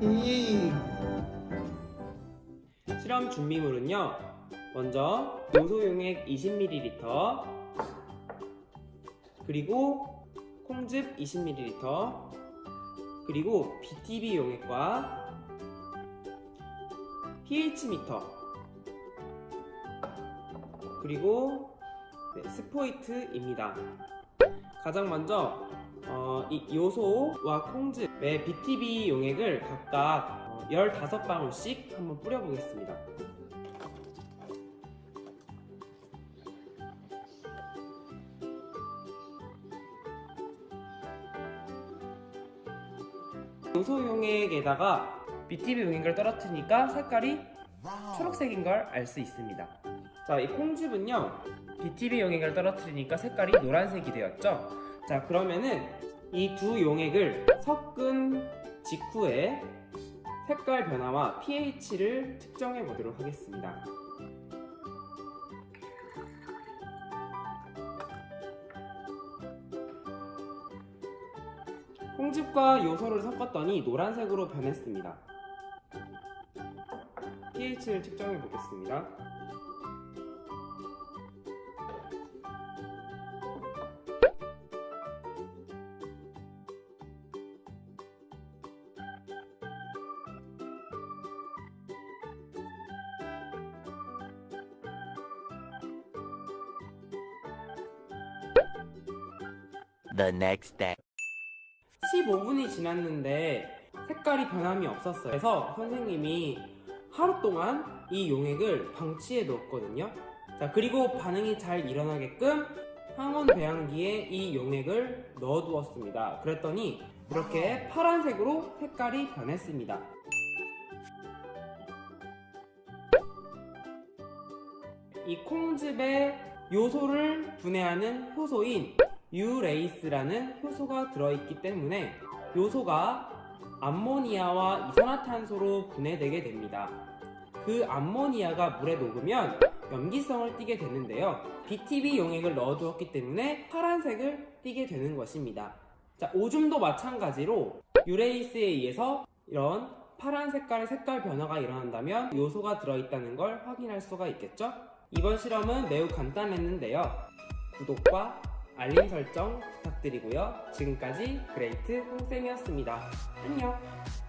이 실험 준비물은요. 먼저 요소용액 20ml 그리고 콩즙 20ml 그리고 BTB 용액과 pH 미터 그리고 네, 스포이트입니다. 가장 먼저 어, 이 요소와 콩즙의 BTB 용액을 각각 어, 15방울씩 한번 뿌려보겠습니다. 요소 용액에다가 BTB 용액을 떨어뜨리니까 색깔이 초록색인 걸 알 수 있습니다. 자, 이 콩즙은요, BTB 용액을 떨어뜨리니까 색깔이 노란색이 되었죠. 자, 그러면은 이 두 용액을 섞은 직후에 색깔 변화와 pH를 측정해 보도록 하겠습니다. 콩즙과 요소를 섞었더니 노란색으로 변했습니다. pH를 측정해 보겠습니다. The next day. 15분이 지났는데 색깔이 변함이 없었어요. 그래서 선생님이 하루 동안 이 용액을 방치해 놓았거든요. 자, 그리고 반응이 잘 일어나게끔 항온 배양기에 이 용액을 넣어 두었습니다. 그랬더니 이렇게 파란색으로 색깔이 변했습니다. 이 콩즙에 요소를 분해하는 효소인 유레이스라는 효소가 들어있기 때문에 요소가 암모니아와 이산화탄소로 분해되게 됩니다. 그 암모니아가 물에 녹으면 염기성을 띠게 되는데요. BTB 용액을 넣어두었기 때문에 파란색을 띠게 되는 것입니다. 자, 오줌도 마찬가지로 유레이스에 의해서 이런 파란 색깔의 색깔 변화가 일어난다면 요소가 들어있다는 걸 확인할 수가 있겠죠? 이번 실험은 매우 간단했는데요. 구독과 알림 설정 부탁드리고요. 지금까지 그레이트 홍쌤이었습니다. 안녕!